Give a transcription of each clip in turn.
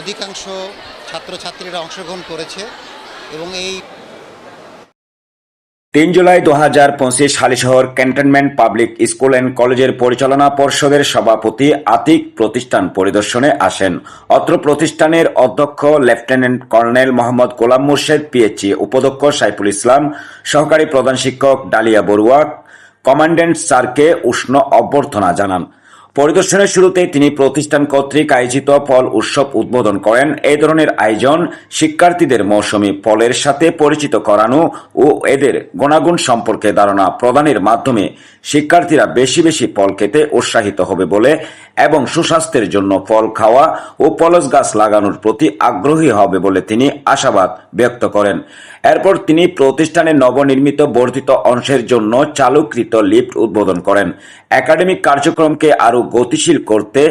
অধিকাংশ ছাত্রছাত্রীরা অংশগ্রহণ করেছে এবং এই তিন জুলাই দু হাজার পঁচিশ Halishahar cantonment public school and কলেজের পরিচালনা পর্ষদের সভাপতি আতিক প্রতিষ্ঠান পরিদর্শনে আসেন। অত্র প্রতিষ্ঠানের অধ্যক্ষ লেফটেন্যান্ট কর্নেল মোহাম্মদ গোলাম মুর্শেদ, পিএইচই উপাধ্যক্ষ সাইফুল ইসলাম, সহকারী প্রধান শিক্ষক ডালিয়া বড়ুয়া কমান্ড্যান্ট স্যারকে উষ্ণ অভ্যর্থনা জানান। পরিদর্শনের শুরুতেই তিনি প্রতিষ্ঠান কর্তৃক আয়োজিত ফল উৎসব উদ্বোধন করেন। এই ধরনের আয়োজন শিক্ষার্থীদের মৌসুমী ফলের সাথে পরিচিত করানো ও এদের গুণাগুণ সম্পর্কে ধারণা প্রদানের মাধ্যমে শিক্ষার্থীরা বেশি বেশি ফল খেতে উৎসাহিত হবে বলে এবং সুস্বাস্থ্যের জন্য ফল খাওয়া ও পলস গাছ লাগানোর প্রতি আগ্রহী হবে বলে তিনি আশাবাদ ব্যক্ত করেন। এরপর তিনি প্রতিষ্ঠানের নবনির্মিত বর্ধিত অংশের জন্য চালুকৃত লিফট উদ্বোধন করেন। একাডেমিক কার্যক্রমকে আরও গতিশীল করতে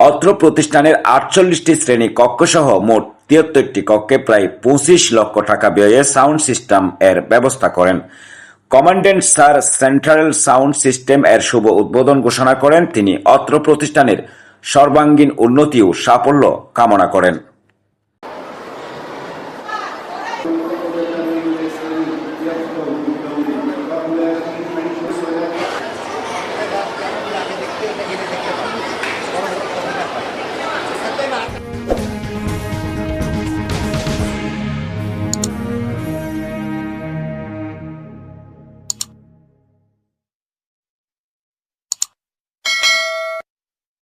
অত্র প্রতিষ্ঠানের আটচল্লিশটি শ্রেণি কক্ষসহ মোট তিয়াত্তরটি কক্ষে প্রায় পঁচিশ লক্ষ টাকা ব্যয়ে সাউন্ড সিস্টেম এর ব্যবস্থা করেন। Commandant sir central sound system এর শুভ উদ্বোধন ঘোষণা করেন। তিনি অত্র প্রতিষ্ঠানের সর্বাঙ্গীন উন্নতি ও সাফল্য কামনা করেন।